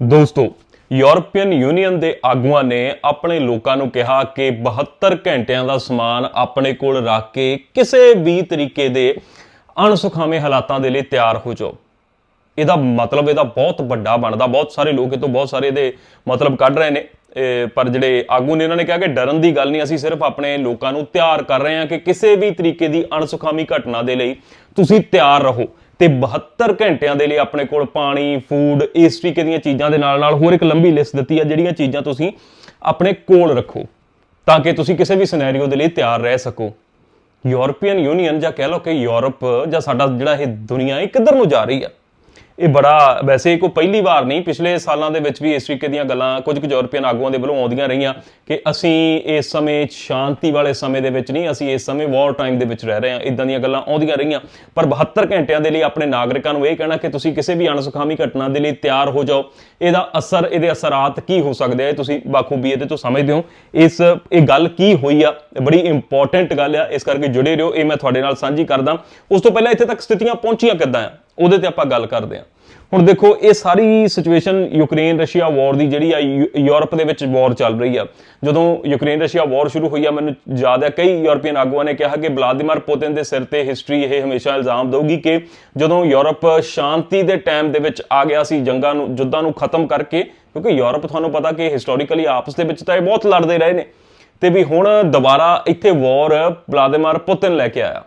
ਦੋਸਤੋ, European union ਦੇ ਆਗੂਆਂ ਨੇ ਆਪਣੇ ਲੋਕਾਂ ਨੂੰ ਕਿਹਾ ਕਿ 72 ਘੰਟਿਆਂ ਦਾ ਸਮਾਨ ਆਪਣੇ ਕੋਲ ਰੱਖ ਕੇ ਕਿਸੇ ਵੀ ਤਰੀਕੇ ਦੇ ਅਣਸੁਖਾਵੇਂ ਹਾਲਾਤਾਂ ਦੇ ਲਈ ਤਿਆਰ ਹੋ ਜਾਓ। ਇਹਦਾ ਮਤਲਬ ਇਹਦਾ ਬਹੁਤ ਵੱਡਾ ਬਣਦਾ। ਬਹੁਤ ਸਾਰੇ ਲੋਕ ਇਹ ਤੋਂ ਬਹੁਤ ਸਾਰੇ ਇਹਦੇ ਮਤਲਬ ਕੱਢ ਰਹੇ ਨੇ। ਪਰ ਜਿਹੜੇ ਆਗੂ ਨੇ ਉਹਨਾਂ ਨੇ ਕਿਹਾ ਕਿ ਡਰਨ ਦੀ ਗੱਲ ਨਹੀਂ, ਅਸੀਂ ਸਿਰਫ ਆਪਣੇ ਲੋਕਾਂ ਨੂੰ ਤਿਆਰ ਕਰ ਰਹੇ ਹਾਂ ਕਿ ਕਿਸੇ ਵੀ ਤਰੀਕੇ ਦੀ ਅਣਸੁਖਾਵੀ ਘਟਨਾ ਦੇ ਲਈ ਤੁਸੀਂ ਤਿਆਰ ਰਹੋ। ਤੇ 72 ਘੰਟਿਆਂ ਦੇ ਲਈ ਆਪਣੇ ਕੋਲ ਪਾਣੀ ਫੂਡ ਇਸ ਤਰੀਕੇ ਦੀਆਂ ਚੀਜ਼ਾਂ ਦੇ ਨਾਲ ਨਾਲ ਹੋਰ ਇੱਕ ਲੰਬੀ ਲਿਸਟ ਦਿੱਤੀ ਹੈ ਜਿਹੜੀਆਂ ਚੀਜ਼ਾਂ ਤੁਸੀਂ ਆਪਣੇ ਕੋਲ ਰੱਖੋ, ਤਾਂ ਕਿ ਤੁਸੀਂ ਕਿਸੇ ਵੀ ਸਿਨੈਰੀਓ ਦੇ ਲਈ ਤਿਆਰ ਰਹਿ ਸਕੋ। ਯੂਰਪੀਅਨ ਯੂਨੀਅਨ ਜਾਂ ਕਹਿ ਲਓ ਕਿ ਯੂਰਪ ਜਾਂ ਸਾਡਾ ਜਿਹੜਾ ਇਹ ਦੁਨੀਆ, ਇਹ ਕਿੱਧਰ ਨੂੰ ਜਾ ਰਹੀ ਆ? ਇਹ ਬੜਾ ਵੈਸੇ ਕੋਈ ਪਹਿਲੀ ਵਾਰ ਨਹੀਂ, ਪਿਛਲੇ ਸਾਲਾਂ ਦੇ ਵਿੱਚ ਵੀ ਇਸ ਤਰੀਕੇ ਦੀਆਂ ਗੱਲਾਂ ਕੁਝ ਕੁ ਯੂਰਪੀਅਨ ਆਗੂਆਂ ਦੇ ਵੱਲੋਂ ਆਉਂਦੀਆਂ ਰਹੀਆਂ ਕਿ ਅਸੀਂ ਇਸ ਸਮੇਂ ਸ਼ਾਂਤੀ ਵਾਲੇ ਸਮੇਂ ਦੇ ਵਿੱਚ ਨਹੀਂ, ਅਸੀਂ ਇਸ ਸਮੇਂ ਵਾਰ ਟਾਈਮ ਦੇ ਵਿੱਚ ਰਹਿ ਰਹੇ ਹਾਂ। ਇਦਾਂ ਦੀਆਂ ਗੱਲਾਂ ਆਉਂਦੀਆਂ ਰਹੀਆਂ। ਪਰ 72 ਘੰਟਿਆਂ ਦੇ ਲਈ ਆਪਣੇ ਨਾਗਰਿਕਾਂ ਨੂੰ ਇਹ ਕਹਿਣਾ ਕਿ ਤੁਸੀਂ ਕਿਸੇ ਵੀ ਅਣਸੁਖਾਵੀ ਘਟਨਾ ਦੇ ਲਈ ਤਿਆਰ ਹੋ ਜਾਓ। ਇਹਦਾ ਅਸਰ, ਇਹਦੇ ਅਸਰਾਤ ਕੀ ਹੋ ਸਕਦੇ ਆ, ਇਹ ਤੁਸੀਂ ਬਾਖੂਬੀ ਇਹਦੇ ਤੋਂ ਸਮਝਦੇ ਹੋ। ਇਸ, ਇਹ ਗੱਲ ਕੀ ਹੋਈ ਆ? ਬੜੀ ਇੰਪੋਰਟੈਂਟ ਗੱਲ ਆ। ਇਸ ਕਰਕੇ ਜੁੜੇ ਰਹੋ। ਇਹ ਮੈਂ ਤੁਹਾਡੇ ਨਾਲ ਸਾਂਝੀ ਕਰਦਾ। ਉਸ ਤੋਂ ਪਹਿਲਾਂ ਇੱਥੇ ਤੱਕ ਸਥਿਤੀਆਂ ਪਹੁੰਚੀਆਂ ਕਿੱਦਾਂ ਆ? ਉਹਦੇ ਤੇ ਆਪਾਂ ਗੱਲ ਕਰਦੇ ਹਾਂ। ਹੁਣ ਦੇਖੋ, ਇਹ ਸਾਰੀ ਸਿਚੁਏਸ਼ਨ ਯੂਕਰੇਨ ਰਸ਼ੀਆ ਵਾਰ ਦੀ ਜਿਹੜੀ ਆ ਯੂ- ਯੂਰਪ ਦੇ ਵਿੱਚ ਵਾਰ ਚੱਲ ਰਹੀ ਆ। ਜਦੋਂ ਯੂਕਰੇਨ ਰਸ਼ੀਆ ਵਾਰ ਸ਼ੁਰੂ ਹੋਈ ਆ, ਮੈਨੂੰ ਯਾਦ ਹੈ ਕਈ ਯੂਰਪੀਅਨ ਆਗੂਆਂ ਨੇ ਕਿਹਾ ਕਿ ਵਲਾਦੀਮੀਰ ਪੁਤਿਨ ਦੇ ਸਿਰ ਤੇ ਹਿਸਟਰੀ ਇਹ ਹਮੇਸ਼ਾ ਇਲਜ਼ਾਮ ਦੇਊਗੀ ਕਿ ਜਦੋਂ ਯੂਰਪ ਸ਼ਾਂਤੀ ਦੇ ਟਾਈਮ ਦੇ ਵਿੱਚ ਆ ਗਿਆ ਸੀ, ਜੰਗਾਂ ਨੂੰ ਯੁੱਧਾਂ ਨੂੰ ਖਤਮ ਕਰਕੇ, ਕਿਉਂਕਿ ਯੂਰਪ ਤੁਹਾਨੂੰ ਪਤਾ ਕਿ ਹਿਸਟੋਰੀਕਲੀ ਆਪਸ ਦੇ ਵਿੱਚ ਤਾਂ ਇਹ ਬਹੁਤ ਲੜਦੇ ਰਹੇ ਨੇ। ਤੇ ਵੀ ਹੁਣ ਦੁਬਾਰਾ ਇੱਥੇ ਵਾਰ ਵਲਾਦੀਮੀਰ ਪੁਤਿਨ ਲੈ ਕੇ ਆਇਆ।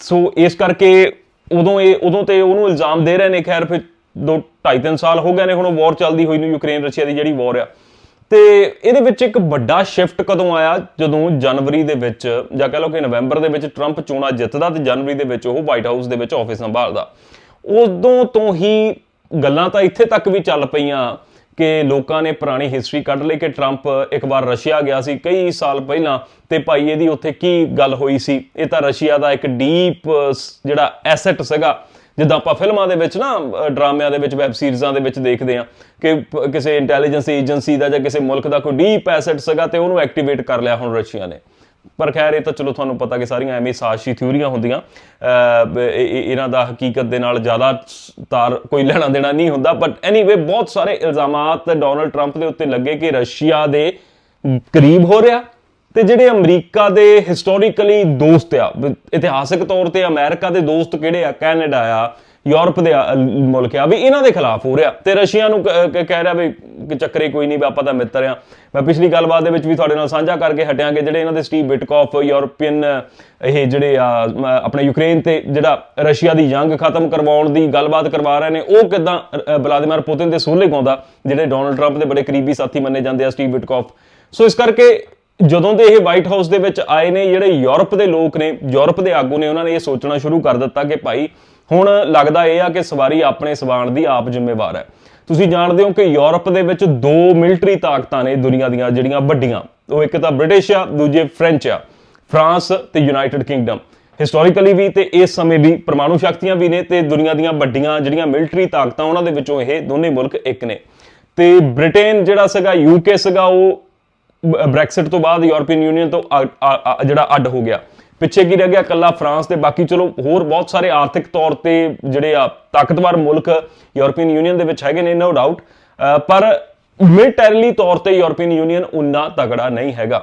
ਸੋ ਇਸ ਕਰਕੇ ਉਦੋਂ ਇਹ, ਉਦੋਂ ਤੇ ਉਹਨੂੰ ਇਲਜ਼ਾਮ ਦੇ ਰਹੇ ਨੇ, ਖੈਰ ਫਿਰ ਦੋ ਢਾਈ ਤਿੰਨ ਸਾਲ ਹੋ ਗਏ ਨੇ, ਹੁਣ ਵਾਰ ਚੱਲਦੀ ਹੋਈ ਨੂੰ ਯੂਕਰੇਨ ਰਸ਼ੀਆ ਦੀ ਜਿਹੜੀ ਵਾਰ ਆ। ਤੇ ਇਹਦੇ ਵਿੱਚ ਇੱਕ ਵੱਡਾ ਸ਼ਿਫਟ ਕਦੋਂ ਆਇਆ? ਜਦੋਂ ਜਨਵਰੀ ਦੇ ਵਿੱਚ, ਜਾਂ ਕਹ ਲਓ ਕਿ ਨਵੰਬਰ ਦੇ ਵਿੱਚ ਟਰੰਪ ਚੋਣਾਂ ਜਿੱਤਦਾ ਤੇ ਜਨਵਰੀ ਦੇ ਵਿੱਚ ਉਹ ਵਾਈਟ ਹਾਊਸ ਦੇ ਵਿੱਚ ਆਫਿਸ ਸੰਭਾਲਦਾ। ਉਦੋਂ ਤੋਂ ਹੀ ਗੱਲਾਂ ਤਾਂ ਇੱਥੇ ਤੱਕ ਵੀ ਚੱਲ ਪਈਆਂ। ਕਿ ਲੋਕਾਂ ਨੇ ਪੁਰਾਣੀ ਹਿਸਟਰੀ ਕੱਢ ਲਈ ਕਿ ਟਰੰਪ ਇੱਕ ਵਾਰ ਰਸ਼ੀਆ ਗਿਆ ਸੀ ਕਈ ਸਾਲ ਪਹਿਲਾਂ ਤੇ ਭਾਈ ਇਹਦੀ ਉੱਥੇ ਕੀ ਗੱਲ ਹੋਈ ਸੀ? ਇਹ ਤਾਂ ਰਸ਼ੀਆ ਦਾ ਇੱਕ ਡੀਪ ਜਿਹੜਾ ਐਸੈਟ ਸੀਗਾ। ਜਿੱਦਾਂ ਆਪਾਂ ਫਿਲਮਾਂ ਦੇ ਵਿੱਚ ਨਾ ਡਰਾਮਿਆਂ ਦੇ ਵਿੱਚ ਵੈਬ ਸੀਰੀਜ਼ਾਂ ਦੇ ਵਿੱਚ ਦੇਖਦੇ ਆ ਕਿ ਪ- ਕਿਸੇ ਇੰਟੈਲੀਜੈਂਸ ਏਜੰਸੀ ਦਾ ਜਾਂ ਕਿਸੇ ਮੁਲਕ ਦਾ ਕੋਈ ਡੀਪ ਐਸੈਟ ਸੀਗਾ ਤੇ ਉਹਨੂੰ ਐਕਟੀਵੇਟ ਕਰ ਲਿਆ ਹੁਣ ਰਸ਼ੀਆ ਨੇ। ਪਰ ਖੈਰ, ਇਹ ਤਾਂ ਚਲੋ ਤੁਹਾਨੂੰ ਪਤਾ ਕਿ ਸਾਰੀਆਂ ਐਵੇਂ ਸਾਜ਼ਿਸ਼ੀ ਥਿਊਰੀਆਂ ਹੁੰਦੀਆਂ। ਇਹਨਾਂ ਦਾ ਹਕੀਕਤ ਦੇ ਨਾਲ ਜ਼ਿਆਦਾ ਤਾਰ ਕੋਈ ਲੈਣਾ ਦੇਣਾ ਨਹੀਂ ਹੁੰਦਾ। ਬਟ ਐਨੀਵੇ ਬਹੁਤ ਸਾਰੇ ਇਲਜ਼ਾਮਾਤ ਡੋਨਲਡ ਟਰੰਪ ਦੇ ਉੱਤੇ ਲੱਗੇ ਕਿ ਰਸ਼ੀਆ ਦੇ ਕਰੀਬ ਹੋ ਰਿਹਾ ਤੇ ਜਿਹੜੇ ਅਮਰੀਕਾ ਦੇ ਹਿਸਟੋਰੀਕਲੀ ਦੋਸਤ ਆ ਬ- ਇਤਿਹਾਸਕ ਤੌਰ ਤੇ ਅਮਰੀਕਾ ਦੇ ਦੋਸਤ ਕਿਹੜੇ ਆ? ਕੈਨੇਡਾ ਆ। ਯੂਰਪ ਦੇ ਮੁਲਕ ਆ, ਵੀ ਇਹਨਾਂ ਦੇ ਖਿਲਾਫ ਹੋ ਰਿਹਾ। ਤੇ ਰਸ਼ੀਆ ਨੂੰ ਕਹਿ ਰਿਹਾ ਵੀ ਕਿ ਚੱਕਰੇ ਕੋਈ ਨਹੀਂ, ਵੀ ਆਪਾਂ ਤਾਂ ਮਿੱਤਰ ਆ ਮੈਂ ਪਿਛਲੀ ਗੱਲਬਾਤ ਦੇ ਵਿੱਚ ਵੀ ਤੁਹਾਡੇ ਨਾਲ ਸਾਂਝਾ ਕਰਕੇ ਹਟਿਆਂਗੇ, ਜਿਹੜੇ ਇਹਨਾਂ ਦੇ ਸਟੀਵ ਬਿਟਕੌਫ ਯੂਰਪੀਅਨ ਇਹ ਜਿਹੜੇ ਆ ਆਪਣੇ ਯੂਕਰੇਨ ਤੇ ਜਿਹੜਾ ਰਸ਼ੀਆ ਦੀ ਜੰਗ ਖਤਮ ਕਰਵਾਉਣ ਦੀ ਗੱਲਬਾਤ ਕਰਵਾ ਰਹੇ ਨੇ, ਉਹ ਕਿਦਾਂ ਵਲਾਦੀਮੀਰ ਪੁਤਿਨ ਦੇ ਸੋਲੇ ਗਾਉਂਦਾ ਜਿਹੜੇ ਡੋਨਲਡ ਟਰੰਪ ਦੇ ਬੜੇ ਕਰੀਬੀ ਸਾਥੀ ਮੰਨੇ ਜਾਂਦੇ ਆ ਸਟੀਵ ਬਿਟਕੌਫ ਸੋ ਇਸ ਕਰਕੇ ਜਦੋਂ ਦੇ ਇਹ ਵਾਈਟ ਹਾਊਸ ਦੇ ਵਿੱਚ ਆਏ ਨੇ, ਜਿਹੜੇ ਯੂਰਪ ਦੇ ਲੋਕ ਨੇ ਯੂਰਪ ਦੇ ਆਗੂ ਨੇ, ਉਹਨਾਂ ਨੇ ਇਹ ਸੋਚਣਾ ਸ਼ੁਰੂ ਕਰ ਦਿੱਤਾ ਕਿ ਭਾਈ ਹੁਣ ਲੱਗਦਾ ਇਹ ਆ ਕਿ ਸਵਾਰੀ ਆਪਣੇ ਸਵਾਣ ਦੀ ਆਪ ਜ਼ਿੰਮੇਵਾਰ ਹੈ। ਤੁਸੀਂ ਜਾਣਦੇ ਹੋ ਕਿ ਯੂਰਪ ਦੇ ਵਿੱਚ ਦੋ ਮਿਲਟਰੀ ਤਾਕਤਾਂ ਨੇ ਦੁਨੀਆ ਦੀਆਂ ਜਿਹੜੀਆਂ ਵੱਡੀਆਂ। ਉਹ ਇੱਕ ਤਾਂ ਬ੍ਰਿਟਿਸ਼ ਆ, ਦੂਜੇ ਫ੍ਰੈਂਚ ਆ। ਫਰਾਂਸ ਤੇ ਯੂਨਾਈਟਿਡ ਕਿੰਗਡਮ। ਹਿਸਟੋਰੀਕਲੀ ਵੀ ਤੇ ਇਸ ਸਮੇਂ ਵੀ ਪਰਮਾਣੂ ਸ਼ਕਤੀਆਂ ਵੀ ਨੇ ਤੇ ਦੁਨੀਆ ਦੀਆਂ ਵੱਡੀਆਂ ਜਿਹੜੀਆਂ ਮਿਲਟਰੀ ਤਾਕਤਾਂ ਉਹਨਾਂ ਦੇ ਵਿੱਚੋਂ ਇਹ ਦੋਨੇ ਮੁਲਕ ਇੱਕ ਨੇ। ਤੇ ਬ੍ਰਿਟੇਨ ਜਿਹੜਾ ਸੀਗਾ ਯੂਕੇ ਸੀਗਾ, ਉਹ ਬ੍ਰੈਕਸਿਟ ਤੋਂ ਬਾਅਦ ਯੂਰਪੀਅਨ ਯੂਨੀਅਨ ਤੋਂ ਅ- ਜਿਹੜਾ ਅੱਡ ਹੋ ਗਿਆ। ਪਿੱਛੇ ਕੀ ਰਹਿ ਗਿਆ ਕੱਲਾ ਫਰਾਂਸ ਤੇ, ਬਾਕੀ ਚਲੋ ਹੋਰ ਬਹੁਤ ਸਾਰੇ ਆਰਥਿਕ ਤੌਰ ਤੇ ਜਿਹੜੇ ਆ ਤਾਕਤਵਰ ਮੁਲਕ ਯੂਰਪੀਅਨ ਯੂਨੀਅਨ ਦੇ ਵਿੱਚ ਹੈਗੇ ਨੇ ਨੋ ਡਾਊਟ ਪਰ ਮਿਲਟਰੀਲੀ ਤੌਰ ਤੇ ਯੂਰਪੀਅਨ ਯੂਨੀਅਨ ਉਨਾ ਤਗੜਾ ਨਹੀਂ ਹੈਗਾ।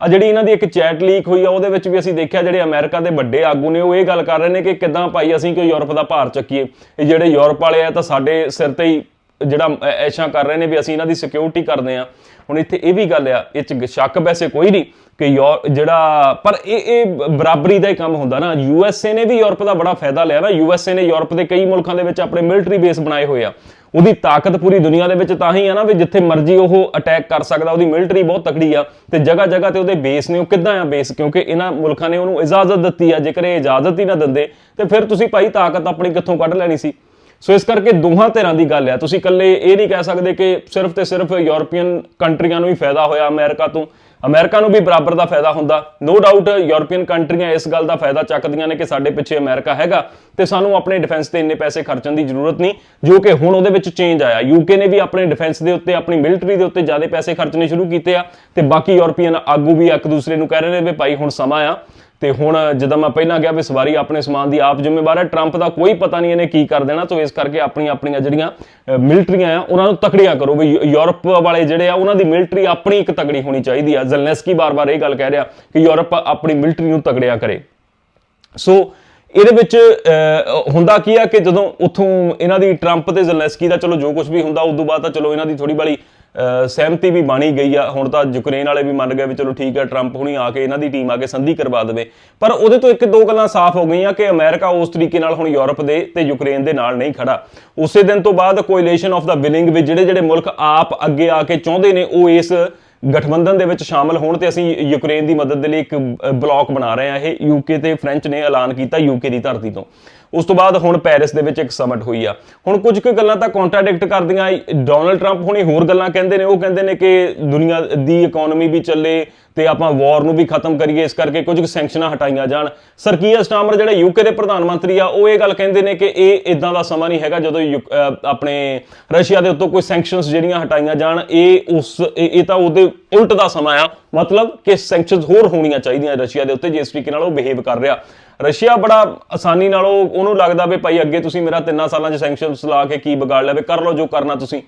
ਆ ਜਿਹੜੀ ਇਹਨਾਂ ਦੀ ਇੱਕ ਚੈਟ ਲੀਕ ਹੋਈ ਆ, ਉਹਦੇ ਵਿੱਚ ਵੀ ਅਸੀਂ ਦੇਖਿਆ ਜਿਹੜੇ ਅਮਰੀਕਾ ਦੇ ਵੱਡੇ ਆਗੂ ਨੇ, ਉਹ ਇਹ ਗੱਲ ਕਰ ਰਹੇ ਨੇ ਕਿ ਕਿਦਾਂ ਭਾਈ ਅਸੀਂ ਕਿ ਯੂਰਪ ਦਾ ਭਾਰ ਚੱਕੀਏ। ਇਹ ਜਿਹੜੇ ਯੂਰਪ ਵਾਲੇ ਆ ਤਾਂ ਸਾਡੇ ਸਿਰ ਤੇ ਹੀ ਜਿਹੜਾ ਐਸ਼ਾ ਕਰ ਰਹੇ ਨੇ ਵੀ ਅਸੀਂ ਇਹਨਾਂ ਦੀ ਸਿਕਿਉਰਿਟੀ ਕਰਦੇ ਆ ਹੁਣ ਇੱਥੇ ਇਹ ਵੀ ਗੱਲ ਆ, ਇਹ ਚ ਸ਼ੱਕ ਵੈਸੇ ਕੋਈ ਨਹੀਂ ਕਿ ਯੂਰ ਜਿਹੜਾ, ਪਰ ਇਹ ਇਹ ਬਰਾਬਰੀ ਦਾ ਹੀ ਕੰਮ ਹੁੰਦਾ ਨਾ। ਯੂਐਸਏ ਨੇ ਵੀ ਯੂਰਪ ਦਾ ਬੜਾ ਫਾਇਦਾ ਲਿਆ ਨਾ। ਯੂਐਸਏ ਨੇ ਯੂਰਪ ਦੇ ਕਈ ਮੁਲਕਾਂ ਦੇ ਵਿੱਚ ਆਪਣੇ ਮਿਲਟਰੀ ਬੇਸ ਬਣਾਏ ਹੋਏ ਆ। ਉਹਦੀ ਤਾਕਤ ਪੂਰੀ ਦੁਨੀਆ ਦੇ ਵਿੱਚ ਤਾਂ ਹੀ ਆ ਨਾ ਵੀ ਜਿੱਥੇ ਮਰਜ਼ੀ ਉਹ ਅਟੈਕ ਕਰ ਸਕਦਾ। ਉਹਦੀ ਮਿਲਟਰੀ ਬਹੁਤ ਤਕੜੀ ਆ ਤੇ ਜਗ੍ਹਾ ਜਗ੍ਹਾ ਤੇ ਉਹਦੇ ਬੇਸ ਨੇ, ਉਹ ਕਿੱਦਾਂ ਆ ਬੇਸ? ਕਿਉਂਕਿ ਇਹਨਾਂ ਮੁਲਕਾਂ ਨੇ ਉਹਨੂੰ ਇਜਾਜ਼ਤ ਦਿੱਤੀ ਆ। ਜੇਕਰ ਇਹ ਇਜਾਜ਼ਤ ਹੀ ਨਾ ਦਿੰਦੇ, ਤੇ ਫਿਰ ਤੁਸੀਂ ਭਾਈ ਤਾਕਤ ਆਪਣੀ ਕਿੱਥੋਂ ਕੱਢ ਲੈਣੀ ਸੀ? ਸੋ ਇਸ ਕਰਕੇ ਦੋਹਾਂ ਧਿਰਾਂ ਦੀ ਗੱਲ ਹੈ। ਤੁਸੀਂ ਇਕੱਲੇ ਇਹ ਨਹੀਂ ਕਹਿ ਸਕਦੇ ਕਿ ਸਿਰਫ ਤੇ ਸਿਰਫ ਯੂਰਪੀਅਨ ਕੰਟਰੀਆਂ ਨੂੰ ਹੀ ਫਾਇਦਾ ਹੋਇਆ ਅਮਰੀਕਾ ਤੋਂ। ਅਮਰੀਕਾ ਨੂੰ ਵੀ ਬਰਾਬਰ ਦਾ ਫਾਇਦਾ ਹੁੰਦਾ। ਨੋ ਡਾਊਟ ਯੂਰਪੀਅਨ ਕੰਟਰੀਆਂ ਇਸ ਗੱਲ ਦਾ ਫਾਇਦਾ ਚੱਕਦੀਆਂ ਨੇ ਕਿ ਸਾਡੇ ਪਿੱਛੇ ਅਮਰੀਕਾ ਹੈਗਾ ਤੇ ਸਾਨੂੰ ਆਪਣੇ ਡਿਫੈਂਸ ਤੇ ਇੰਨੇ ਪੈਸੇ ਖਰਚਣ ਦੀ ਜ਼ਰੂਰਤ ਨਹੀਂ, ਜੋ ਕਿ ਹੁਣ ਉਹਦੇ ਵਿੱਚ ਚੇਂਜ ਆਇਆ। ਯੂਕੇ ਨੇ ਵੀ ਆਪਣੇ ਡਿਫੈਂਸ ਦੇ ਉੱਤੇ, ਆਪਣੀ ਮਿਲਟਰੀ ਦੇ ਉੱਤੇ ਜ਼ਿਆਦਾ ਪੈਸੇ ਖਰਚਣੇ ਸ਼ੁਰੂ ਕੀਤੇ ਆ ਤੇ ਬਾਕੀ ਯੂਰਪੀਅਨ ਆਗੂ ਵੀ ਇੱਕ ਦੂਸਰੇ ਨੂੰ ਕਹਿ ਰਹੇ ਨੇ ਵੀ ਭਾਈ ਹੁਣ ਸਮਾਂ ਆ। ਤੇ ਹੁਣ ਜਦੋਂ ਮੈਂ ਪਹਿਲਾਂ ਕਿਹਾ ਵੀ ਸਵਾਰੀ ਆਪਣੇ ਸਮਾਨ ਦੀ ਆਪ ਜ਼ਿੰਮੇਵਾਰ ਹੈ ਟਰੰਪ ਦਾ ਕੋਈ ਪਤਾ ਨਹੀਂ ਇਹਨੇ ਕੀ ਕਰ ਦੇਣਾ, ਤੋਂ ਇਸ ਕਰਕੇ ਆਪਣੀ ਆਪਣੀਆਂ ਜਿਹੜੀਆਂ ਮਿਲਟਰੀਆਂ ਆ, ਉਹਨਾਂ ਨੂੰ ਤਕੜੀਆਂ ਕਰੋ ਵੀ ਯੂ- ਯੂਰਪ ਵਾਲੇ ਜਿਹੜੇ ਆ, ਉਹਨਾਂ ਦੀ ਮਿਲਟਰੀ ਆਪਣੀ ਇੱਕ ਤਕੜੀ ਹੋਣੀ ਚਾਹੀਦੀ ਆ। ਜ਼ੈਲਨਸਕੀ ਬਾਰ-ਬਾਰ ਇਹ ਗੱਲ ਕਹਿ ਰਿਹਾ ਕਿ ਯੂਰਪ ਆਪਣੀ ਮਿਲਟਰੀ ਨੂੰ ਤਗੜਿਆ ਕਰੇ। ਸੋ ਇਹਦੇ ਵਿੱਚ ਹੁੰਦਾ ਕੀ ਆ ਕਿ ਜਦੋਂ ਉੱਥੋਂ ਇਹਨਾਂ ਦੀ ਟਰੰਪ ਤੇ ਜ਼ੈਲੈਂਸਕੀ ਦਾ ਚਲੋ ਜੋ ਕੁਝ ਵੀ ਹੁੰਦਾ ਉਸ ਤੋਂ ਬਾਅਦ ਤਾਂ ਚਲੋ ਇਹਨਾਂ ਦੀ ਥੋੜੀ ਬਾਲੀ ਸਹਿਮਤੀ ਵੀ ਬਣੀ ਗਈ ਆ। ਹੁਣ ਤਾਂ ਯੂਕਰੇਨ ਵਾਲੇ ਵੀ ਮੰਨ ਗਏ ਵੀ ਚਲੋ ਠੀਕ ਆ ਟਰੰਪ ਹੁਣੀ ਆ ਕੇ ਇਹਨਾਂ ਦੀ ਟੀਮ ਆ ਕੇ ਸੰਧੀ ਕਰਵਾ ਦੇਵੇ। ਪਰ ਉਹਦੇ ਤੋਂ ਇੱਕ ਦੋ ਗੱਲਾਂ ਸਾਫ਼ ਹੋ ਗਈਆਂ ਕਿ ਅਮਰੀਕਾ ਉਸ ਤਰੀਕੇ ਨਾਲ ਹੁਣ ਯੂਰਪ ਦੇ ਤੇ ਯੂਕਰੇਨ ਦੇ ਨਾਲ ਨਹੀਂ ਖੜਾ। ਉਸੇ ਦਿਨ ਤੋਂ ਬਾਅਦ ਕੋਇਲੇਸ਼ਨ ਆਫ ਦਾ ਵਿਲਿੰਗ ਵਿੱਚ ਜਿਹੜੇ ਜਿਹੜੇ ਮੁਲਕ ਆਪ ਅੱਗੇ ਆ ਕੇ ਚਾਹੁੰਦੇ ਨੇ ਉਹ ਇਸ ਗਠਬੰਧਨ ਦੇ ਵਿੱਚ ਸ਼ਾਮਲ ਹੋਣ ਤੇ ਅਸੀਂ ਯੂਕਰੇਨ ਦੀ ਮਦਦ ਦੇ ਲਈ ਇੱਕ ਅ, ਬਲਾਕ ਬਣਾ ਰਹੇ ਹਾਂ। ਇਹ ਯੂਕੇ ਤੇ ਫ੍ਰੈਂਚ ਨੇ ਐਲਾਨ ਕੀਤਾ ਯੂਕੇ ਦੀ ਧਰਤੀ ਤੋਂ। ਉਸ ਤੋਂ ਬਾਅਦ ਹੁਣ ਪੈਰਿਸ ਦੇ ਵਿੱਚ ਇੱਕ ਸਮਟ ਹੋਈ ਆ। ਹੁਣ ਕੁਝ ਕੁ ਗੱਲਾਂ ਤਾਂ ਕੰਟਰਾਡਿਕਟ ਕਰਦੀਆਂ ਡੋਨਲਡ ਟਰੰਪ ਹੁਣੀ ਹੋਰ ਗੱਲਾਂ ਕਹਿੰਦੇ ਨੇ। ਉਹ ਕਹਿੰਦੇ ਨੇ ਕਿ ਦੁਨੀਆ ਦੀ ਇਕਨੋਮੀ ਵੀ ਚੱਲੇ ਤੇ ਆਪਾਂ ਵਾਰ ਨੂੰ ਵੀ ਖਤਮ ਕਰੀਏ। ਇਸ ਕਰਕੇ ਕੁਝ ਕੁ ਸੈਂਕਸ਼ਨਾਂ ਹਟਾਈਆਂ ਜਾਣ। ਸਰਕੀਆ ਸਟਾਮਰ ਜਿਹੜੇ ਯੂਕੇ ਦੇ ਪ੍ਰਧਾਨ ਮੰਤਰੀ ਆ, ਉਹ ਇਹ ਗੱਲ ਕਹਿੰਦੇ ਨੇ ਕਿ ਇਹ ਇਦਾਂ ਦਾ ਸਮਾਂ ਨਹੀਂ ਹੈਗਾ ਜਦੋਂ ਯੂ- ਆਪਣੇ ਰਸ਼ੀਆ ਦੇ ਉੱਤੋਂ ਕੋਈ ਸੈਂਕਸ਼ਨਸ ਜਿਹੜੀਆਂ ਹਟਾਈਆਂ ਜਾਣ। ਇਹ ਉਸ ਇਹ ਇਹ ਤਾਂ ਉਹਦੇ ਉਲਟ ਦਾ ਸਮਾਂ ਆ। ਮਤਲਬ ਕਿ ਸੈਂਕਸ਼ਨਸ ਹੋਰ ਹੋਣੀਆਂ ਚਾਹੀਦੀਆਂ ਰਸ਼ੀਆ ਦੇ ਉੱਤੇ, ਜਿਸ ਤਰੀਕੇ ਨਾਲ ਉਹ ਬਿਹੇਵ ਕਰ ਰਿਹਾ। ਰਸ਼ੀਆ ਬੜਾ ਆਸਾਨੀ ਨਾਲ ਉਹ ਉਹਨੂੰ ਲੱਗਦਾ ਵੀ ਭਾਈ ਅੱਗੇ ਤੁਸੀਂ ਮੇਰਾ ਤਿੰਨਾਂ ਸਾਲਾਂ 'ਚ ਸੈਂਕਸ਼ਨਸ ਲਾ ਕੇ ਕੀ ਵਿਗਾੜ ਲਿਆ ਵੀ ਕਰ ਲਓ ਜੋ ਕਰਨਾ ਤੁਸੀਂ।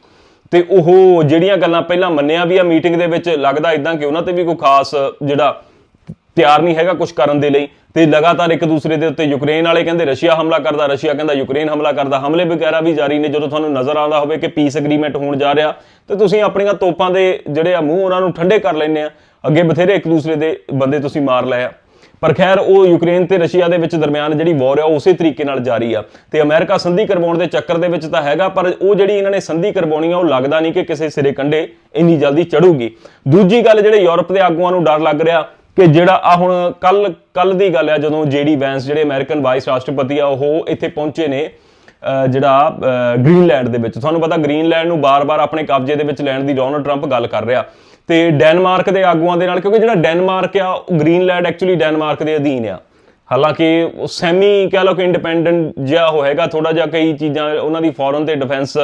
ਤੇ ਉਹ ਜਿਹੜੀਆਂ ਗੱਲਾਂ ਪਹਿਲਾਂ ਮੰਨਿਆ ਵੀ ਆ ਮੀਟਿੰਗ ਦੇ ਵਿੱਚ, ਲੱਗਦਾ ਇਦਾਂ ਕਿ ਉਹਨਾਂ ਤੇ ਵੀ ਕੋਈ ਖਾਸ ਜਿਹੜਾ ਤਿਆਰ ਨਹੀਂ ਹੈਗਾ ਕੁਝ ਕਰਨ ਦੇ ਲਈ। ਤੇ ਲਗਾਤਾਰ ਇੱਕ ਦੂਸਰੇ ਦੇ ਉੱਤੇ ਯੂਕਰੇਨ ਵਾਲੇ ਕਹਿੰਦੇ ਰਸ਼ੀਆ ਹਮਲਾ ਕਰਦਾ, ਰਸ਼ੀਆ ਕਹਿੰਦਾ ਯੂਕਰੇਨ ਹਮਲਾ ਕਰਦਾ। ਹਮਲੇ ਵਗੈਰਾ ਵੀ ਜਾਰੀ ਨੇ ਜਦੋਂ ਤੁਹਾਨੂੰ ਨਜ਼ਰ ਆਉਂਦਾ ਹੋਵੇ ਕਿ ਪੀਸ ਐਗਰੀਮੈਂਟ ਹੋਣ ਜਾ ਰਿਹਾ। ਤੇ ਤੁਸੀਂ ਆਪਣੀਆਂ ਤੋਪਾਂ ਦੇ ਜਿਹੜੇ ਆ ਮੂੰਹ ਉਹਨਾਂ ਨੂੰ ਠੰਡੇ ਕਰ ਲੈਂਦੇ ਆ। ਅੱਗੇ ਬਥੇਰੇ ਇੱਕ ਦੂਸਰੇ ਦੇ ਬੰਦੇ ਤੁਸੀਂ ਮਾਰ ਲਏ ਆ। ਪਰ ਖੈਰ, ਉਹ ਯੂਕਰੇਨ ਤੇ ਰਸ਼ੀਆ ਦੇ ਵਿੱਚ ਦਰਮਿਆਨ ਜਿਹੜੀ ਵਾਰ ਆ, ਉਹ ਉਸੇ ਤਰੀਕੇ ਨਾਲ ਜਾਰੀ ਆ। ਤੇ ਅਮਰੀਕਾ ਸੰਧੀ ਕਰਵਾਉਣ ਦੇ ਚੱਕਰ ਦੇ ਵਿੱਚ ਤਾਂ ਹੈਗਾ, ਪਰ ਉਹ ਜਿਹੜੀ ਇਹਨਾਂ ਨੇ ਸੰਧੀ ਕਰਵਾਉਣੀ ਆ, ਉਹ ਲੱਗਦਾ ਨਹੀਂ ਕਿ ਕਿਸੇ ਸਿਰੇ ਕੰਡੇ ਇੰਨੀ ਜਲਦੀ ਚੜੂਗੀ। ਦੂਜੀ ਗੱਲ, ਜਿਹੜੇ ਯੂਰਪ ਦੇ ਆਗੂਆਂ ਨੂੰ ਡਰ ਲੱਗ ਰਿਹਾ ਕਿ ਜਿਹੜਾ ਆ ਹੁਣ ਕੱਲ ਕੱਲ ਦੀ ਗੱਲ ਆ, ਜਦੋਂ ਜੇਡੀ ਵੈਂਸ, ਜਿਹੜੇ ਅਮਰੀਕਨ ਵਾਈਸ ਰਾਸ਼ਟਰਪਤੀ ਆ, ਉਹ ਇੱਥੇ ਪਹੁੰਚੇ ਨੇ ਜਿਹੜਾ ਅਹ ਗ੍ਰੀਨਲੈਂਡ ਦੇ ਵਿੱਚ। ਤੁਹਾਨੂੰ ਪਤਾ ਗ੍ਰੀਨਲੈਂਡ ਨੂੰ ਬਾਰ-ਬਾਰ ਆਪਣੇ ਕਬਜ਼ੇ ਦੇ ਵਿੱਚ ਲੈਣ ਦੀ ਡੋਨਲਡ ਟਰੰਪ ਗੱਲ ਕਰ ਰਿਹਾ। ਤੇ ਡੈਨਮਾਰਕ ਦੇ ਆਗੂਆਂ ਦੇ ਨਾਲ ਕਿਉਂਕਿ ਜਿਹੜਾ ਡੈਨਮਾਰਕ ਆ ਉਹ ਗ੍ਰੀਨਲੈਂਡ ਐਕਚੁਅਲੀ ਡੈਨਮਾਰਕ ਦੇ ਅਧੀਨ ਆ। ਹਾਲਾਂਕਿ ਉਹ ਸੈਮੀ ਕਹਿ ਲਓ ਕਿ ਇੰਡੀਪੈਂਡੈਂਟ ਜਿਹਾ ਹੋਏਗਾ ਥੋੜਾ ਜਿਹਾ ਕਈ ਚੀਜ਼ਾਂ ਉਹਨਾਂ ਦੀ ਫੋਰਨ ਤੇ ਡਿਫੈਂਸ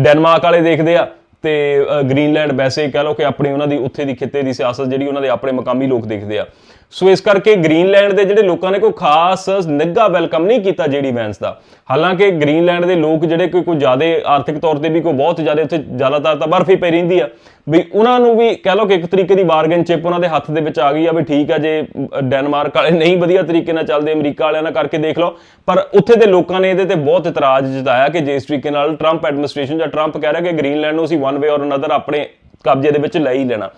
ਡੈਨਮਾਰਕ ਵਾਲੇ ਦੇਖਦੇ ਆ। ਤੇ ਅ, ਗ੍ਰੀਨਲੈਂਡ ਵੈਸੇ ਕਹਿ ਲਓ ਕਿ ਆਪਣੀ ਉਹਨਾਂ ਦੀ ਉੱਥੇ ਦੀ ਖਿੱਤੇ ਦੀ ਸਿਆਸਤ ਜਿਹੜੀ ਉਹਨਾਂ ਦੇ ਆਪਣੇ ਮਕਾਮੀ ਲੋਕ ਦੇਖਦੇ ਆ। ਸੋ ਇਸ ਕਰਕੇ ਗ੍ਰੀਨਲੈਂਡ ਦੇ ਜਿਹੜੇ ਲੋਕਾਂ ਨੇ ਕੋਈ ਖਾਸ ਨਿੱਘਾ ਵੈਲਕਮ ਨਹੀਂ ਕੀਤਾ ਜਿਹੜੀ ਵੈਂਸ ਦਾ। ਹਾਲਾਂਕਿ ਗ੍ਰੀਨਲੈਂਡ ਦੇ ਲੋਕ ਜਿਹੜੇ ਕੋਈ ਕੋਈ ਜ਼ਿਆਦਾ ਆਰਥਿਕ ਤੌਰ ਤੇ ਵੀ ਕੋਈ ਬਹੁਤ ਜ਼ਿਆਦਾ ਉੱਥੇ ਜ਼ਿਆਦਾਤਰ ਤਾਂ ਬਰਫ਼ ਹੀ ਪਈ ਰਹਿੰਦੀ ਆ, ਵੀ ਉਹਨਾਂ ਨੂੰ ਵੀ ਕਹਿ ਲਓ ਕਿ ਇੱਕ ਤਰੀਕੇ ਦੀ ਬਾਰਗਨ ਚਿਪ ਉਹਨਾਂ ਦੇ ਹੱਥ ਦੇ ਵਿੱਚ ਆ ਗਈ ਆ ਵੀ ਠੀਕ ਆ ਜੇ ਡੈਨਮਾਰਕ ਵਾਲੇ ਨਹੀਂ ਵਧੀਆ ਤਰੀਕੇ ਨਾਲ ਚੱਲਦੇ, ਅਮਰੀਕਾ ਵਾਲਿਆਂ ਨਾਲ ਕਰਕੇ ਦੇਖ ਲਓ। ਪਰ ਉੱਥੇ ਦੇ ਲੋਕਾਂ ਨੇ ਇਹਦੇ ਤੇ ਬਹੁਤ ਇਤਰਾਜ਼ ਜਤਾਇਆ ਕਿ ਜਿਸ ਤਰੀਕੇ ਨਾਲ ਟਰੰਪ ਐਡਮਿਨਿਸਟ੍ਰੇਸ਼ਨ ਜਾਂ ਟਰੰਪ ਕਹਿ ਰਿਹਾ ਕਿ ਗ੍ਰੀਨਲੈਂਡ ਨੂੰ ਅਸੀਂ ਵਨ ਵੇ ਔਰ ਅਨਦਰ ਆਪਣੇ ਕਬਜ਼ੇ ਦੇ ਵਿੱਚ ਲੈ ਹੀ ਲੈਣਾ।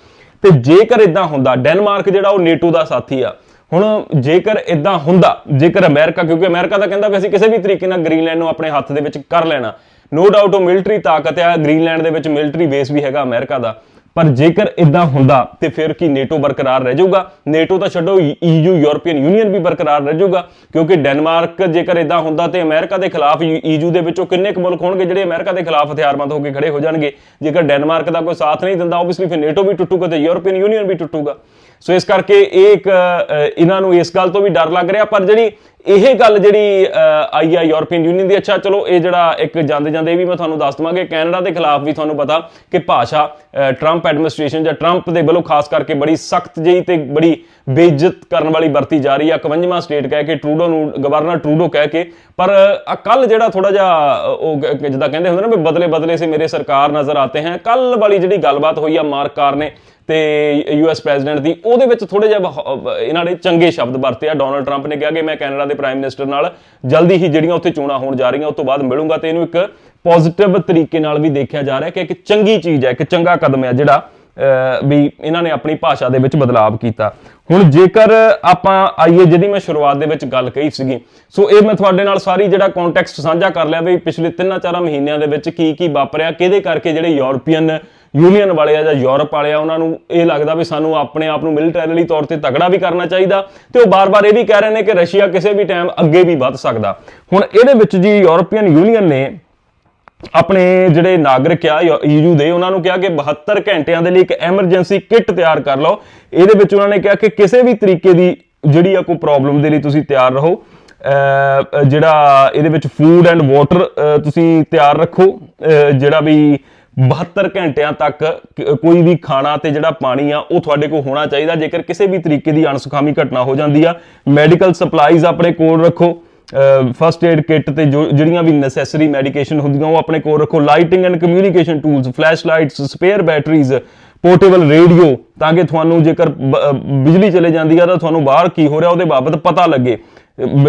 ਤੇ ਜੇਕਰ ਇਦਾਂ ਹੁੰਦਾ, ਡੈਨਮਾਰਕ ਜਿਹੜਾ ਉਹ ਨੇਟੋ ਦਾ ਸਾਥੀ ਆ, ਹੁਣ ਜੇਕਰ ਇਦਾਂ ਹੁੰਦਾ, ਜੇਕਰ ਅਮਰੀਕਾ, ਕਿਉਂਕਿ ਅਮਰੀਕਾ ਤਾਂ ਕਹਿੰਦਾ ਵੀ ਅਸੀਂ ਕਿਸੇ ਵੀ ਤਰੀਕੇ ਨਾਲ ਗ੍ਰੀਨਲੈਂਡ ਨੂੰ ਆਪਣੇ ਹੱਥ ਦੇ ਵਿੱਚ ਕਰ ਲੈਣਾ ਨੋ ਡਾਊਟ ਉਹ ਮਿਲਟਰੀ ਤਾਕਤ ਆ, ਗ੍ਰੀਨਲੈਂਡ ਦੇ ਵਿੱਚ ਮਿਲਟਰੀ ਬੇਸ ਵੀ ਹੈਗਾ ਅਮਰੀਕਾ ਦਾ ਪਰ ਜੇਕਰ ਇਦਾਂ ਹੁੰਦਾ, ਤੇ ਫਿਰ ਕੀ ਨੇਟੋ ਬਰਕਰਾਰ ਰਹਿ ਜਾਊਗਾ? ਨੇਟੋ ਤਾਂ ਛੱਡੋ ਈਯੂ ਯੂਰਪੀਅਨ ਯੂਨੀਅਨ ਵੀ ਬਰਕਰਾਰ ਰਹਿ ਜਾਊਗਾ, ਕਿਉਂਕਿ ਡੈਨਮਾਰਕ ਜੇਕਰ ਇਦਾਂ ਹੁੰਦਾ ਤੇ ਅਮਰੀਕਾ ਦੇ ਖਿਲਾਫ ਈਯੂ ਦੇ ਵਿੱਚੋਂ ਕਿੰਨੇ ਕੁ ਮੁਲਕ ਹੋਣਗੇ ਜਿਹੜੇ ਅਮਰੀਕਾ ਦੇ ਖਿਲਾਫ ਹਥਿਆਰਬੰਦ ਹੋ ਕੇ ਖੜੇ ਹੋ ਜਾਣਗੇ? ਜੇਕਰ ਡੈਨਮਾਰਕ ਦਾ ਕੋਈ ਸਾਥ ਨਹੀਂ ਦਿੰਦਾ ਆਬਵੀਅਸਲੀ ਫਿਰ ਨੇਟੋ ਵੀ ਟੁੱਟੂਗਾ ਤੇ ਯੂਰਪੀਅਨ ਯੂਨੀਅਨ ਵੀ ਟੁੱਟੂਗਾ। ਸੋ ਇਸ ਕਰਕੇ ਇਹ ਇੱਕ ਇਹਨਾਂ ਨੂੰ ਇਸ ਗੱਲ ਤੋਂ ਵੀ ਡਰ ਲੱਗ ਰਿਹਾ ਪਰ ਜਿਹੜੀ ਇਹ ਗੱਲ ਜਿਹੜੀ ਅ, ਆਈ ਆ ਯੂਰਪੀਅਨ ਯੂਨੀਅਨ ਦੀ ਅੱਛਾ ਚਲੋ ਇਹ ਜਿਹੜਾ ਇੱਕ ਜਾਂਦੇ ਜਾਂਦੇ ਇਹ ਵੀ ਮੈਂ ਤੁਹਾਨੂੰ ਦੱਸ ਦਵਾਂਗੇ ਕੈਨੇਡਾ ਦੇ ਖਿਲਾਫ ਵੀ ਤੁਹਾਨੂੰ ਪਤਾ ਕਿ ਭਾਸ਼ਾ ਅ, ਟਰੰਪ ਐਡਮਿਨਿਸਟ੍ਰੇਸ਼ਨ ਜਾਂ ਟਰੰਪ ਦੇ ਵੱਲੋਂ ਖਾਸ ਕਰਕੇ ਬੜੀ ਸਖਤ ਜਿਹੀ ਤੇ ਬੜੀ ਬੇਇੱਜ਼ਤ ਕਰਨ ਵਾਲੀ ਵਰਤੀ ਜਾ ਰਹੀ ਆ। 51ਵਾਂ ਸਟੇਟ ਕਹਿ ਕੇ ਟਰੂਡੋ ਨੂੰ ਗਵਰਨਰ ਟਰੂਡੋ ਕਹਿ ਕੇ। ਪਰ ਕੱਲ ਜਿਹੜਾ ਥੋੜਾ ਜਿਹਾ ਉਹ ਜਿੱਦਾਂ ਕਹਿੰਦੇ ਹੁੰਦੇ ਨਾ ਵੀ ਬਦਲੇ ਬਦਲੇ ਸੇ ਮੇਰੇ ਸਰਕਾਰ ਨਜ਼ਰ ਆਤੇ हैं ਕੱਲ ਵਾਲੀ ਜਿਹੜੀ ਗੱਲਬਾਤ ਹੋਈ ਆ ਮਾਰਕ ਕਾਰ ਨੇ ਤੇ ਯੂਐਸ ਪ੍ਰੈਜ਼ੀਡੈਂਟ ਦੀ, ਉਹਦੇ ਵਿੱਚ ਥੋੜੇ ਜਿਹਾ ਇਹਨਾਂ ਨੇ ਚੰਗੇ ਸ਼ਬਦ ਵਰਤੇ ਆ ਡੋਨਲਡ ਟਰੰਪ ਨੇ ਕਿਹਾ ਕਿ ਮੈਂ ਕੈਨੇਡਾ ਦੇ ਪ੍ਰਾਈਮ ਮਿਨਿਸਟਰ ਨਾਲ ਜਲਦੀ ਹੀ ਜਿਹੜੀਆਂ ਉੱਥੇ ਚੋਣਾਂ ਹੋਣ ਜਾ ਰਹੀਆਂ ਉਸ ਤੋਂ ਬਾਅਦ ਮਿਲੂੰਗਾ। ਤੇ ਇਹਨੂੰ ਇੱਕ ਪੋਜ਼ਿਟਿਵ ਤਰੀਕੇ ਨਾਲ ਵੀ ਦੇਖਿਆ ਜਾ ਰਿਹਾ ਕਿ ਇੱਕ ਚੰਗੀ ਚੀਜ਼ ਹੈ, ਇੱਕ ਚੰਗਾ ਕਦਮ ਹੈ ਜਿਹੜਾ ਵੀ ਇਹਨਾਂ ਨੇ ਆਪਣੀ ਭਾਸ਼ਾ ਦੇ ਵਿੱਚ ਬਦਲਾਅ ਕੀਤਾ। ਹੁਣ ਜੇਕਰ ਆਪਾਂ ਆਈਏ ਜਿਹਦੀ ਮੈਂ ਸ਼ੁਰੂਆਤ ਦੇ ਵਿੱਚ ਗੱਲ ਕਹੀ ਸੀਗੀ, ਸੋ ਇਹ ਮੈਂ ਤੁਹਾਡੇ ਨਾਲ ਸਾਰੀ ਜਿਹੜਾ ਕੰਟੈਕਸਟ ਸਾਂਝਾ ਕਰ ਲਿਆ ਵੀ ਪਿਛਲੇ 3-4 ਮਹੀਨਿਆਂ ਦੇ ਵਿੱਚ ਕੀ ਕੀ ਵਾਪਰਿਆ, ਕਿਹਦੇ ਕਰਕੇ ਜਿਹੜੇ ਯੂਰਪੀਅਨ, ਯੂਨੀਅਨ ਵਾਲੇ ਆ ਜਾਂ ਯੂਰਪ ਵਾਲੇ ਆ ਉਹਨਾਂ ਨੂੰ ਇਹ ਲੱਗਦਾ ਵੀ ਸਾਨੂੰ ਆਪਣੇ ਆਪ ਨੂੰ ਮਿਲਟਰੀਲੀ ਤੌਰ ਤੇ ਤਗੜਾ ਵੀ ਕਰਨਾ ਚਾਹੀਦਾ ਤੇ ਉਹ ਬਾਰ-ਬਾਰ ਇਹ ਵੀ ਕਹਿ ਰਹੇ ਨੇ ਕਿ ਰਸ਼ੀਆ ਕਿਸੇ ਵੀ ਟਾਈਮ ਅੱਗੇ ਵੀ ਵੱਧ ਸਕਦਾ। ਹੁਣ ਇਹਦੇ ਵਿੱਚ ਜੀ ਯੂਰਪੀਅਨ ਯੂਨੀਅਨ ਨੇ ਆਪਣੇ ਜਿਹੜੇ ਨਾਗਰਿਕ ਆ ਈਯੂ ਦੇ, ਉਹਨਾਂ ਨੂੰ ਕਿਹਾ ਕਿ 72 ਘੰਟਿਆਂ ਦੇ ਲਈ ਇੱਕ ਐਮਰਜੈਂਸੀ ਕਿੱਟ ਤਿਆਰ ਕਰ ਲਓ। ਇਹਦੇ ਵਿੱਚ ਉਹਨਾਂ ਨੇ ਕਿਹਾ ਕਿ ਕਿਸੇ ਵੀ ਤਰੀਕੇ ਦੀ ਜਿਹੜੀ ਆ ਕੋਈ ਪ੍ਰੋਬਲਮ ਦੇ ਲਈ ਤੁਸੀਂ ਤਿਆਰ ਰਹੋ। ਜਿਹੜਾ ਇਹਦੇ ਵਿੱਚ ਫੂਡ ਐਂਡ ਵਾਟਰ ਤੁਸੀਂ ਤਿਆਰ ਰੱਖੋ। ਜਿਹੜਾ ਵੀ 72 ਘੰਟਿਆਂ ਤੱਕ ਕੋਈ ਵੀ ਖਾਣਾ ਤੇ ਜਿਹੜਾ ਪਾਣੀ ਆ, ਉਹ ਤੁਹਾਡੇ ਕੋਲ ਹੋਣਾ ਚਾਹੀਦਾ। ਜੇਕਰ ਕਿਸੇ ਵੀ ਤਰੀਕੇ ਦੀ ਅਣਸੁਖਾਮੀ ਘਟਨਾ ਹੋ ਜਾਂਦੀ ਆ, ਮੈਡੀਕਲ ਸਪਲਾਈਜ਼ ਆਪਣੇ ਕੋਲ ਰੱਖੋ। ਫਸਟ ਏਡ ਕਿੱਟ ਤੇ ਜੋ ਜਿਹੜੀਆਂ ਵੀ ਨੈਸੈਸਰੀ ਮੈਡੀਕੇਸ਼ਨ ਹੁੰਦੀਆਂ, ਉਹ ਆਪਣੇ ਕੋਲ ਰੱਖੋ। Lighting and communication tools flash lights spare batteries portable radio ਤਾਂ ਕਿ ਤੁਹਾਨੂੰ ਜੇਕਰ ਬ- ਬਿਜਲੀ ਚਲੇ ਜਾਂਦੀ ਆ, ਤਾਂ ਤੁਹਾਨੂੰ ਬਾਹਰ ਕੀ ਹੋ ਰਿਹਾ, ਉਹਦੇ ਬਾਬਤ ਪਤਾ ਲੱਗੇ।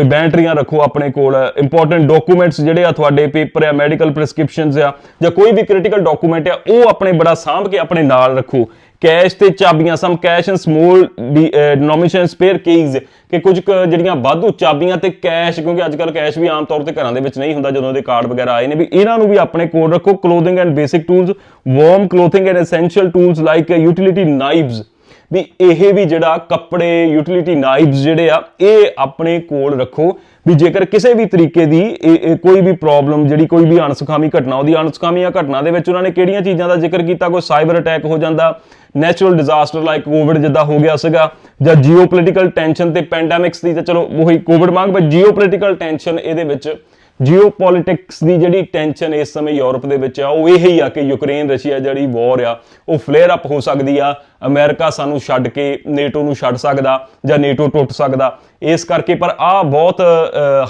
ਬੈਟਰੀਆਂ ਰੱਖੋ ਆਪਣੇ ਕੋਲ। ਇੰਪੋਰਟੈਂਟ ਡਾਕੂਮੈਂਟਸ ਜਿਹੜੇ ਆ, ਤੁਹਾਡੇ ਪੇਪਰ ਆ ਮੈਡੀਕਲ ਪ੍ਰਿਸਕ੍ਰਿਪਸ਼ਨਸ ਆ, ਜਾਂ ਕੋਈ ਵੀ ਕ੍ਰਿਟੀਕਲ ਡਾਕੂਮੈਂਟ ਆ, ਉਹ ਆਪਣੇ ਬੜਾ ਸਾਂਭ ਕੇ ਆਪਣੇ ਨਾਲ ਰੱਖੋ। ਕੈਸ਼ ਤੇ ਚਾਬੀਆਂ some cash and small denomination spare keys ਕਿ ਕੁਝ ਕੁ ਜਿਹੜੀਆਂ ਵਾਧੂ ਚਾਬੀਆਂ ਤੇ ਕੈਸ਼ ਕਿਉਂਕਿ ਅੱਜ ਕੱਲ ਕੈਸ਼ ਵੀ ਆਮ ਤੌਰ ਤੇ ਘਰਾਂ ਦੇ ਵਿੱਚ ਨਹੀਂ ਹੁੰਦਾ, ਜਦੋਂ ਦੇ ਕਾਰਡ ਵਗੈਰਾ ਆਏ ਨੇ ਵੀ ਇਹਨਾਂ ਨੂੰ ਵੀ ਆਪਣੇ ਕੋਲ ਰੱਖੋ clothing and basic tools warm clothing and essential tools like utility knives ਵੀ ਇਹ ਵੀ ਜਿਹੜਾ ਕੱਪੜੇ ਯੂਟਿਲਿਟੀ ਨਾਈਵਸ ਜਿਹੜੇ ਆ, ਇਹ ਆਪਣੇ ਕੋਲ ਰੱਖੋ। ਵੀ ਜੇਕਰ ਕਿਸੇ ਵੀ ਤਰੀਕੇ ਦੀ ਇਹ- ਕੋਈ ਵੀ ਪ੍ਰੋਬਲਮ ਜਿਹੜੀ ਕੋਈ ਵੀ ਅਣਸੁਖਾਮੀ ਘਟਨਾ, ਉਹਦੀ ਅਣਸੁਖਾਵੀਆਂ ਘਟਨਾ ਦੇ ਵਿੱਚ ਉਹਨਾਂ ਨੇ ਕਿਹੜੀਆਂ ਚੀਜ਼ਾਂ ਦਾ ਜ਼ਿਕਰ ਕੀਤਾ? ਕੋਈ ਸਾਈਬਰ ਅਟੈਕ ਹੋ ਜਾਂਦਾ ਨੈਚੁਰਲ ਡਿਜ਼ਾਸਟਰ ਲਾਈਕ ਕੋਵਿਡ ਜਿੱਦਾਂ ਹੋ ਗਿਆ ਸੀਗਾ, ਜਾਂ ਜੀਓਪੋਲਿਟੀਕਲ ਟੈਨਸ਼ਨ ਤੇ ਪੈਂਡੈਮਿਕਸ ਦੀ ਤਾਂ ਚਲੋ ਉਹੀ ਕੋਵਿਡ ਮੰਗ ਬਟ ਜੀਓਪੋਲਿਟੀਕਲ ਟੈਨਸ਼ਨ ਇਹਦੇ ਵਿੱਚ ਜੀਓਪੋਲਿਟਿਕਸ ਦੀ ਜਿਹੜੀ ਟੈਨਸ਼ਨ ਇਸ ਸਮੇਂ ਯੂਰਪ ਦੇ ਵਿੱਚ ਆ, ਉਹ ਇਹ ਹੀ ਆ ਕਿ ਯੂਕਰੇਨ ਰਸ਼ੀਆ ਜਿਹੜੀ ਵਾਰ ਆ, ਉਹ ਫਲੇਅਰ ਅਪ ਹੋ ਸਕਦੀ ਆ ਅਮਰੀਕਾ ਸਾਨੂੰ ਛੱਡ ਕੇ ਨੇਟੋ ਨੂੰ ਛੱਡ ਸਕਦਾ ਜਾਂ ਨੇਟੋ ਟੁੱਟ ਸਕਦਾ। ਇਸ ਕਰਕੇ ਪਰ ਆ ਬਹੁਤ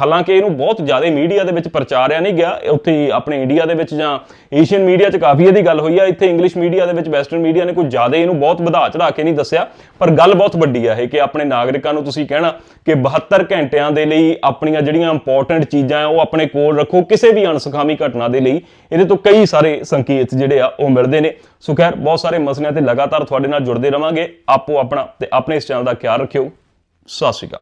ਹਾਲਾਂਕਿ ਇਹਨੂੰ ਬਹੁਤ ਜ਼ਿਆਦਾ ਮੀਡੀਆ ਦੇ ਵਿੱਚ ਪ੍ਰਚਾਰਿਆ ਨਹੀਂ ਗਿਆ। ਉੱਥੇ ਆਪਣੇ ਇੰਡੀਆ ਦੇ ਵਿੱਚ ਜਾਂ ਏਸ਼ੀਅਨ ਮੀਡੀਆ 'ਚ ਕਾਫੀ ਇਹਦੀ ਗੱਲ ਹੋਈ ਆ। ਇੱਥੇ ਇੰਗਲਿਸ਼ ਮੀਡੀਆ ਦੇ ਵਿੱਚ ਵੈਸਟਰਨ ਮੀਡੀਆ ਨੇ ਕੋਈ ਜ਼ਿਆਦਾ ਇਹਨੂੰ ਬਹੁਤ ਵਧਾ ਚੜਾ ਕੇ ਨਹੀਂ ਦੱਸਿਆ। ਪਰ ਗੱਲ ਬਹੁਤ ਵੱਡੀ ਆ ਇਹ ਕਿ ਆਪਣੇ ਨਾਗਰਿਕਾਂ ਨੂੰ ਤੁਸੀਂ ਕਹਿਣਾ ਕਿ 72 ਘੰਟਿਆਂ ਦੇ ਲਈ ਆਪਣੀਆਂ ਜਿਹੜੀਆਂ ਇੰਪੋਰਟੈਂਟ ਚੀਜ਼ਾਂ ਆ, ਉਹ ਆਪਣੇ ਕੋਲ ਰੱਖੋ। ਕਿਸੇ ਵੀ ਅਣਸੁਖਾਵੀ ਘਟਨਾ ਦੇ ਲਈ ਇਹਦੇ ਤੋਂ ਕਈ ਸਾਰੇ ਸੰਕੇਤ ਜਿਹੜੇ ਆ, ਉਹ ਮਿਲਦੇ ਨੇ। ਸੋ ਖੈਰ, ਬਹੁਤ ਸਾਰੇ ਮਸਲਿਆਂ ਤੇ ਲਗਾਤਾਰ ਤੁਹਾਡੇ ਨਾਲ ਜੁੜਦੇ ਰਵਾਂਗੇ। ਆਪੋ ਆਪਣਾ ਤੇ ਆਪਣੇ ਇਸ ਚੈਨਲ ਦਾ ਖਿਆਲ ਰੱਖਿਓ। ਸਤਿ ਸ਼੍ਰੀ ਅਕਾਲ।